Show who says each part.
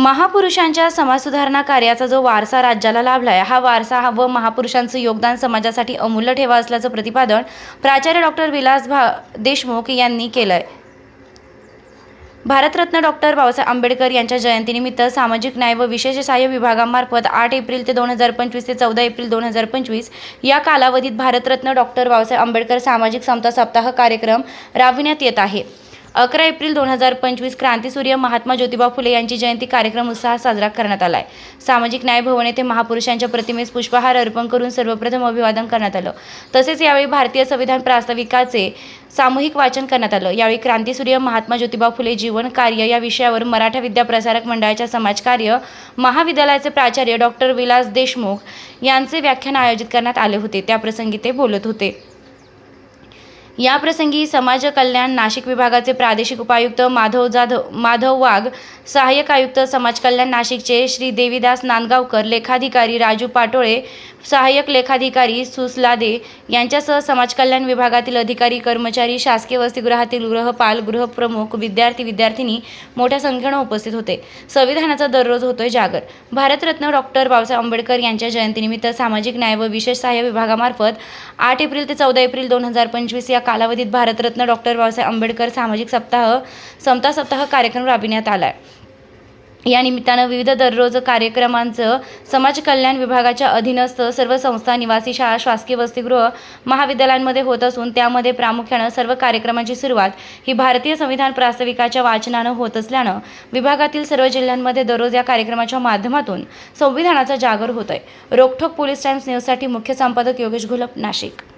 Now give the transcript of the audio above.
Speaker 1: महापुरुषांच्या समाजसुधारणा कार्याचा जो वारसा राज्याला लाभला आहे हा वारसा हा व महापुरुषांचं योगदान समाजासाठी अमूल्य ठेवा असल्याचं प्रतिपादन प्राचार्य डॉक्टर विलास भा देशमुख यांनी केलं आहे भारतरत्न डॉक्टर बाबासाहेब आंबेडकर यांच्या जयंतीनिमित्त सामाजिक न्याय व विशेष सहाय्य विभागामार्फत आठ एप्रिल ते दोन हजार पंचवीस ते चौदा एप्रिल दोन हजार पंचवीस या कालावधीत भारतरत्न डॉक्टर बाबासाहेब आंबेडकर सामाजिक समता सप्ताह कार्यक्रम राबविण्यात येत आहे. अकरा एप्रिल दोन हजार पंचवीस क्रांतीसूर्य महात्मा ज्योतिबा फुले यांची जयंती कार्यक्रम उत्साहात साजरा करण्यात आला आहे सामाजिक न्याय भवन येथे महापुरुषांच्या प्रतिमेस पुष्पहार अर्पण करून सर्वप्रथम अभिवादन करण्यात आलं. तसेच यावेळी भारतीय संविधान प्रास्ताविकाचे सामूहिक वाचन करण्यात आलं. यावेळी क्रांतीसूर्य महात्मा ज्योतिबा फुले जीवन कार्य या विषयावर मराठा विद्या प्रसारक मंडळाच्या समाजकार्य महाविद्यालयाचे प्राचार्य डॉक्टर विलास देशमुख यांचे व्याख्यान आयोजित करण्यात आले होते. त्याप्रसंगी ते बोलत होते. याप्रसंगी समाज कल्याण नाशिक विभागाचे प्रादेशिक उपायुक्त माधव जाधव माधव वाघ सहाय्यक आयुक्त समाज कल्याण नाशिकचे श्री देवीदास नांदगावकर लेखाधिकारी राजू पाटोळे सहाय्यक लेखाधिकारी सुसलादे यांच्यासह समाज कल्याण विभागातील अधिकारी कर्मचारी शासकीय वसतिगृहातील गृहपाल गृहप्रमुख विद्यार्थी विद्यार्थिनी मोठ्या संख्येनं उपस्थित होते. संविधानाचा दररोज होतोय जागर. भारतरत्न डॉक्टर बाबासाहेब आंबेडकर यांच्या जयंतीनिमित्त सामाजिक न्याय व विशेष सहाय्य विभागामार्फत आठ एप्रिल ते चौदा एप्रिल दोन हजार पंचवीस या कालावधीत भारतरत्न डॉक्टर बाबासाहेब आंबेडकर सामाजिक सप्ताह समता सप्ताह कार्यक्रम राबविण्यात आला आहे या निमित्तानं विविध दररोज कार्यक्रमांचं समाज कल्याण विभागाच्या अधीनस्थ सर्व संस्था निवासी शाळा शासकीय वसतिगृह महाविद्यालयांमध्ये होत असून त्यामध्ये प्रामुख्यानं सर्व कार्यक्रमांची सुरुवात ही भारतीय संविधान प्रास्ताविकाच्या वाचनानं होत असल्यानं विभागातील सर्व जिल्ह्यांमध्ये दररोज या कार्यक्रमाच्या माध्यमातून संविधानाचा जागर होत आहे रोखोक पोलीस टाइम्स न्यूजसाठी मुख्य संपादक योगेश घोलप नाशिक.